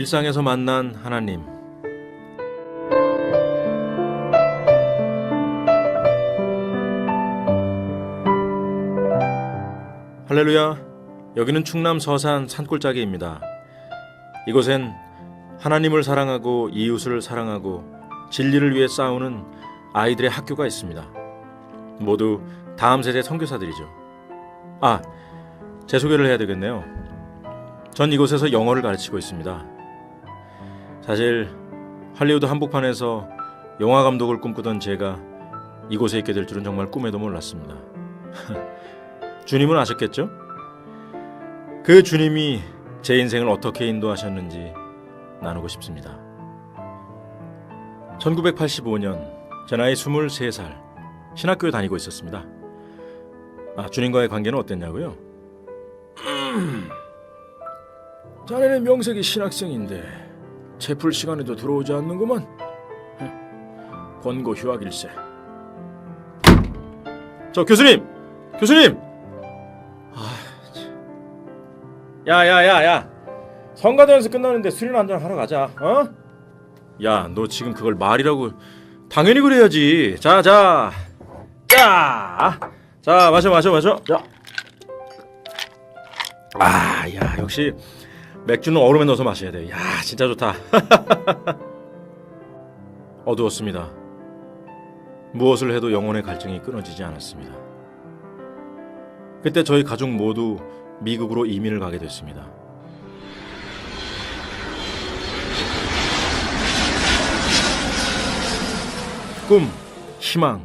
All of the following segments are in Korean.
일상에서 만난 하나님. 할렐루야. 여기는 충남 서산 산골짜기입니다. 이곳엔 하나님을 사랑하고 이웃을 사랑하고 진리를 위해 싸우는 아이들의 학교가 있습니다. 모두 다음 세대 선교사들이죠. 아, 제 소개를 해야 되겠네요. 전 이곳에서 영어를 가르치고 있습니다. 사실 할리우드 한복판에서 영화 감독을 꿈꾸던 제가 이곳에 있게 될 줄은 정말 꿈에도 몰랐습니다. 주님은 아셨겠죠? 그 주님이 제 인생을 어떻게 인도하셨는지 나누고 싶습니다. 1985년 제 나이 23살 신학교에 다니고 있었습니다. 아, 주님과의 관계는 어땠냐고요? 자네는 명색이 신학생인데 채플 시간에도 들어오지 않는구만. 권고 휴학일세. 저 교수님, 교수님. 아, 야야야야, 성가대에서 끝나는데 술이나 한잔 하러 가자. 어? 야, 너 지금 그걸 말이라고? 당연히 그래야지. 자, 자, 자, 자, 마셔, 마셔, 마셔. 자. 아, 야, 역시 맥주는 얼음에 넣어서 마셔야 돼. 야, 진짜 좋다. 어두웠습니다. 무엇을 해도 영혼의 갈증이 끊어지지 않았습니다. 그때 저희 가족 모두 미국으로 이민을 가게 됐습니다. 꿈, 희망,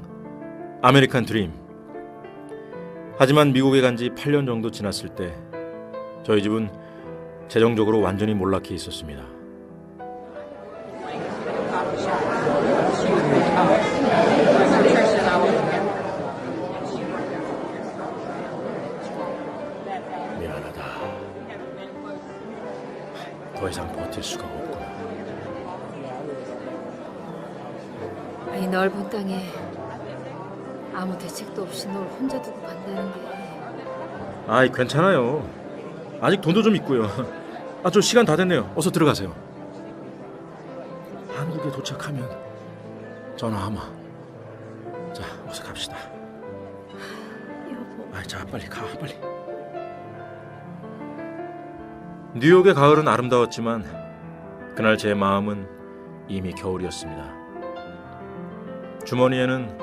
아메리칸 드림. 하지만 미국에 간 지 8년 정도 지났을 때 저희 집은 재정적으로 완전히 몰락해 있었습니다. 미안하다. 더 이상 버틸 수가 없구나. 이 넓은 땅에 아무 대책도 없이 널 혼자 두고 간다는 게 아이 괜찮아요. 아직 돈도 좀 있고요. 아 저 시간 다 됐네요. 어서 들어가세요. 한국에 도착하면 전화하마. 자 어서 갑시다. 여보 아이 자 빨리 가 빨리. 뉴욕의 가을은 아름다웠지만 그날 제 마음은 이미 겨울이었습니다. 주머니에는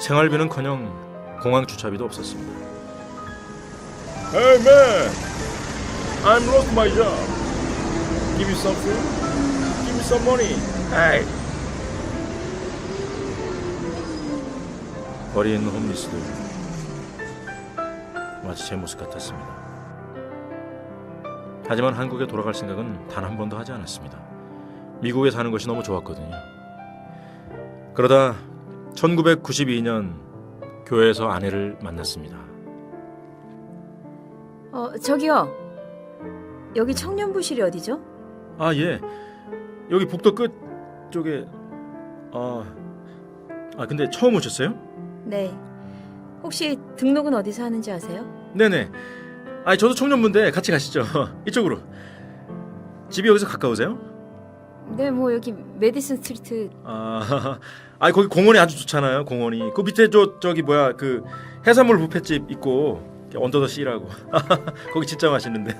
생활비는커녕 공항 주차비도 없었습니다. Hey man, I'm lost my job. Give me some food. Give me some money. Hey. 거리에 있는 홈리스들 마치 제 모습 같았습니다. 하지만 한국에 돌아갈 생각은 단 한 번도 하지 않았습니다. 미국에 사는 것이 너무 좋았거든요. 그러다 1992년 교회에서 아내를 만났습니다. 어 저기요 여기 청년부실이 어디죠? 아 예, 여기 북도 끝 쪽에 아, 아 근데 처음 오셨어요? 네 혹시 등록은 어디서 하는지 아세요? 네네. 아 저도 청년부인데 같이 가시죠. 이쪽으로. 집이 여기서 가까우세요? 네 뭐 여기 메디슨 스트리트 아, 아 거기 공원이 아주 좋잖아요. 공원이. 그 밑에 저 저기 뭐야 그 해산물 뷔페집 있고 언더더 씨라고. 거기 진짜 맛있는데.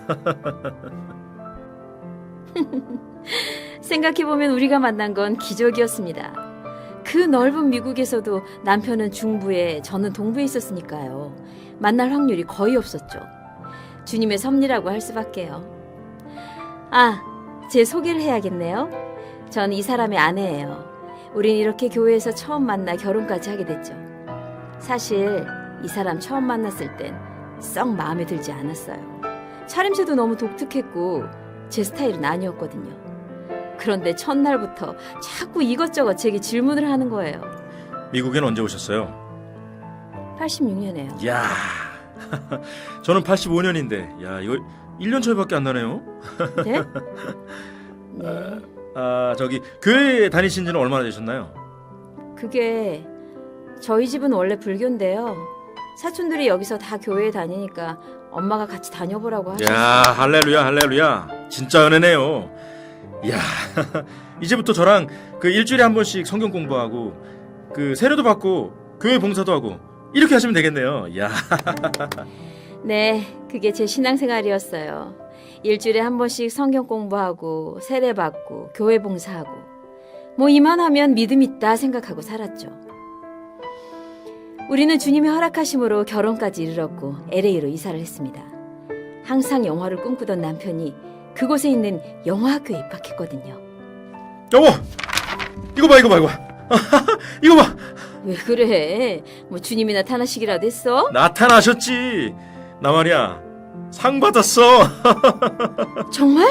생각해보면 우리가 만난 건 기적이었습니다. 그 넓은 미국에서도 남편은 중부에 저는 동부에 있었으니까요. 만날 확률이 거의 없었죠. 주님의 섭리라고 할 수밖에요. 아, 제 소개를 해야겠네요. 전 이 사람의 아내예요. 우린 이렇게 교회에서 처음 만나 결혼까지 하게 됐죠. 사실 이 사람 처음 만났을 땐 썩 마음에 들지 않았어요 차림새도 너무 독특했고 제 스타일은 아니었거든요. 그런데 첫날부터 자꾸 이것저것 제게 질문을 하는 거예요. 미국엔 언제 오셨어요? 86년에요. 야, 저는 85년인데, 야 이거 1년 차이밖에 안 나네요. 네? 네. 아 저기 교회 다니신 지는 얼마나 되셨나요? 그게 저희 집은 원래 불교인데요. 사촌들이 여기서 다 교회에 다니니까 엄마가 같이 다녀보라고 하셨어요. 야 할렐루야 할렐루야 진짜 은혜네요. 야, 이제부터 저랑 그 일주일에 한 번씩 성경 공부하고 그 세례도 받고 교회 봉사도 하고 이렇게 하시면 되겠네요. 야, 네, 그게 제 신앙생활이었어요. 일주일에 한 번씩 성경 공부하고 세례 받고 교회 봉사하고 뭐 이만하면 믿음 있다 생각하고 살았죠. 우리는 주님의 허락하심으로 결혼까지 이르렀고 LA로 이사를 했습니다. 항상 영화를 꿈꾸던 남편이 그곳에 있는 영화학교에 입학했거든요. 여보, 이거 봐, 이거 봐, 이거 봐. 이거 봐. 왜 그래? 뭐 주님이 나타나시기라도 했어? 나타나셨지. 나 말이야. 상 받았어. 정말?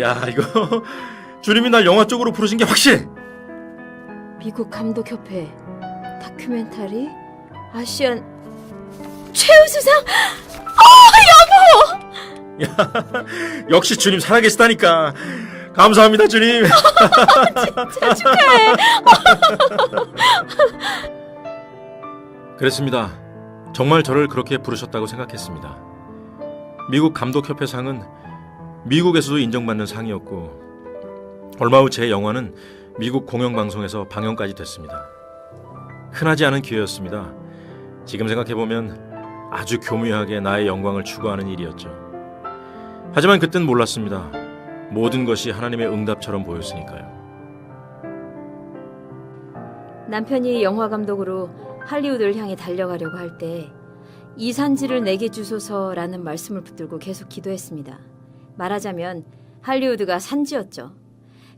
야, 이거 주님이 날 영화 쪽으로 부르신 게 확실해. 미국 감독협회 다큐멘터리 아시안 최우수상 역시 주님 살아계시다니까. 감사합니다, 주님. 진짜 축하해. 그랬습니다. 정말 저를 그렇게 부르셨다고 생각했습니다. 미국 감독협회 상은 미국에서도 인정받는 상이었고 얼마 후 제 영화는 미국 공영방송에서 방영까지 됐습니다. 흔하지 않은 기회였습니다. 지금 생각해보면 아주 교묘하게 나의 영광을 추구하는 일이었죠. 하지만 그땐 몰랐습니다. 모든 것이 하나님의 응답처럼 보였으니까요. 남편이 영화 감독으로 할리우드를 향해 달려가려고 할 때 이 산지를 내게 주소서라는 말씀을 붙들고 계속 기도했습니다. 말하자면 할리우드가 산지였죠.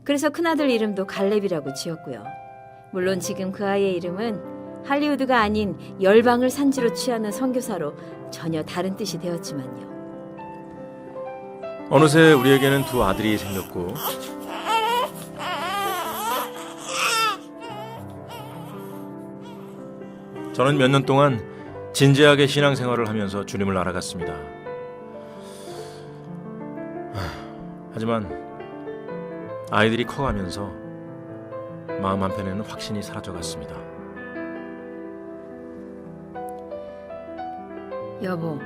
그래서 큰아들 이름도 갈렙이라고 지었고요. 물론 지금 그 아이의 이름은 할리우드가 아닌 열방을 산지로 취하는 선교사로 전혀 다른 뜻이 되었지만요. 어느새 우리에게는 두 아들이 생겼고 저는 몇 년 동안 진지하게 신앙생활을 하면서 주님을 알아갔습니다. 하, 하지만 아이들이 커가면서 마음 한편에는 확신이 사라져갔습니다. 여보,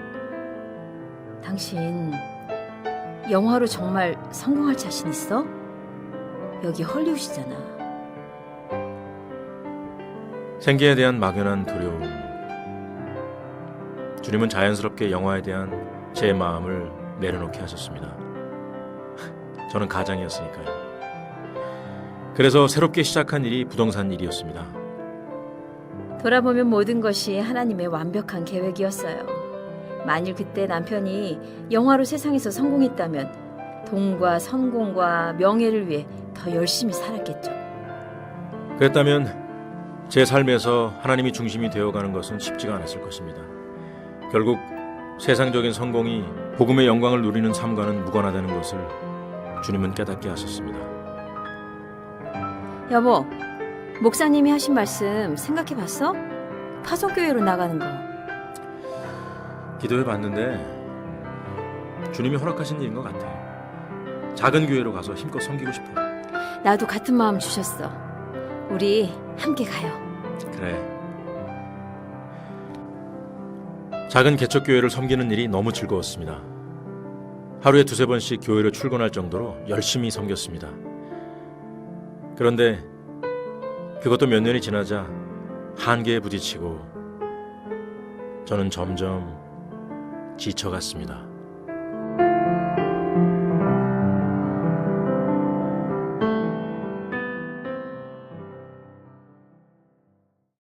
당신 영화로 정말 성공할 자신 있어? 여기 헐리우드잖아. 생계에 대한 막연한 두려움. 주님은 자연스럽게 영화에 대한 제 마음을 내려놓게 하셨습니다. 저는 가장이었으니까요. 그래서 새롭게 시작한 일이 부동산 일이었습니다. 돌아보면 모든 것이 하나님의 완벽한 계획이었어요. 만일 그때 남편이 영화로 세상에서 성공했다면 돈과 성공과 명예를 위해 더 열심히 살았겠죠. 그랬다면 제 삶에서 하나님이 중심이 되어가는 것은 쉽지가 않았을 것입니다. 결국 세상적인 성공이 복음의 영광을 누리는 삶과는 무관하다는 것을 주님은 깨닫게 하셨습니다. 여보, 목사님이 하신 말씀 생각해 봤어? 파송교회로 나가는 거. 기도해 봤는데 주님이 허락하신 일인 것 같아요. 작은 교회로 가서 힘껏 섬기고 싶어요. 나도 같은 마음 주셨어. 우리 함께 가요. 그래. 작은 개척 교회를 섬기는 일이 너무 즐거웠습니다. 하루에 두세 번씩 교회로 출근할 정도로 열심히 섬겼습니다. 그런데 그것도 몇 년이 지나자 한계에 부딪히고 저는 점점 지쳐갔습니다.